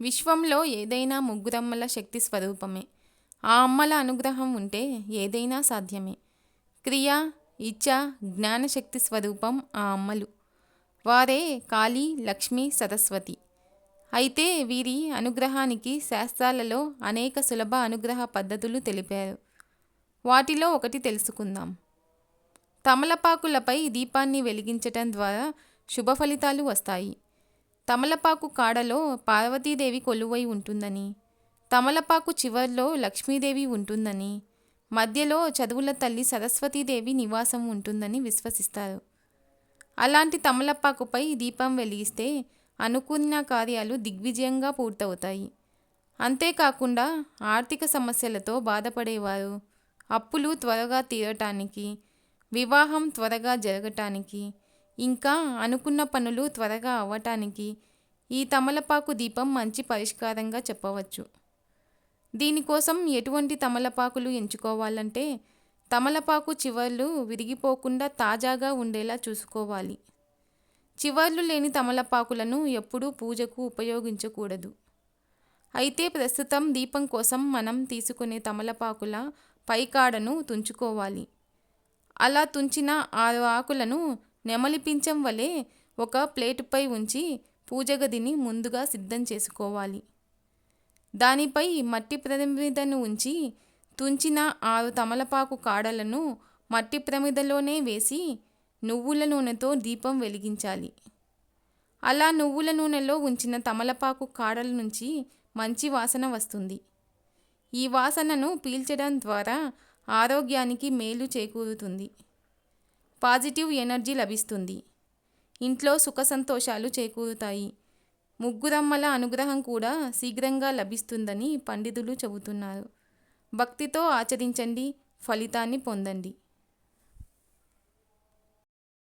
విశ్వంలో ఏదైనా ముగ్గురమ్మల శక్తి స్వరూపమే. ఆ అమ్మల అనుగ్రహం ఉంటే ఏదైనా సాధ్యమే. క్రియ ఇచ్ఛ జ్ఞానశక్తి స్వరూపం ఆ అమ్మలు. వారే కాళీ లక్ష్మి సరస్వతి. అయితే వీరి అనుగ్రహానికి శాస్త్రాలలో అనేక సులభ అనుగ్రహ పద్ధతులు తెలిపారు. వాటిలో ఒకటి తెలుసుకుందాం. తమలపాకులపై దీపాన్ని వెలిగించటం ద్వారా శుభ ఫలితాలు వస్తాయి. తమలపాకు కాడలో పార్వతీదేవి కొలువై ఉంటుందని తమలపాకు చివర్లో లక్ష్మీదేవి ఉంటుందని మధ్యలో చదువుల తల్లి సరస్వతీదేవి నివాసం ఉంటుందని విశ్వసిస్తారు. అలాంటి తమలపాకుపై దీపం వెలిగిస్తే అనుకున్న కార్యాలు దిగ్విజయంగా పూర్తవుతాయి. అంతేకాకుండా ఆర్థిక సమస్యలతో బాధపడేవారు అప్పులు త్వరగా తీరటానికి వివాహం త్వరగా జరగటానికి ఇంకా అనుకున్న పనులు త్వరగా అవ్వటానికి ఈ తమలపాకు దీపం మంచి పరిష్కారంగా చెప్పవచ్చు. దీనికోసం ఎటువంటి తమలపాకులు ఎంచుకోవాలంటే తమలపాకు చివర్లు విరిగిపోకుండా తాజాగా ఉండేలా చూసుకోవాలి. చివర్లు లేని తమలపాకులను ఎప్పుడూ పూజకు ఉపయోగించకూడదు. అయితే ప్రస్తుతం దీపం కోసం మనం తీసుకునే తమలపాకుల పైకాడను తుంచుకోవాలి. అలా తుంచిన ఆరు ఆకులను నెమలి పించం వలె ఒక ప్లేటుపై ఉంచి పూజగదిని ముందుగా సిద్ధం చేసుకోవాలి. దానిపై మట్టి ప్రమిదను ఉంచి తుంచిన ఆరు తమలపాకు కాడలను మట్టి ప్రమిదలోనే వేసి నువ్వుల నూనెతో దీపం వెలిగించాలి. అలా నువ్వుల నూనెలో ఉంచిన తమలపాకు కాడల నుంచి మంచి వాసన వస్తుంది. ఈ వాసనను పీల్చడం ద్వారా ఆరోగ్యానికి మేలు చేకూరుతుంది. పాజిటివ్ ఎనర్జీ లభిస్తుంది. ఇంట్లో సుఖ సంతోషాలు చేకూరుతాయి. ముగ్గురమ్మల అనుగ్రహం కూడా శీఘ్రంగా లభిస్తుందని పండితులు చెబుతున్నారు. భక్తితో ఆచరించండి ఫలితాన్ని పొందండి.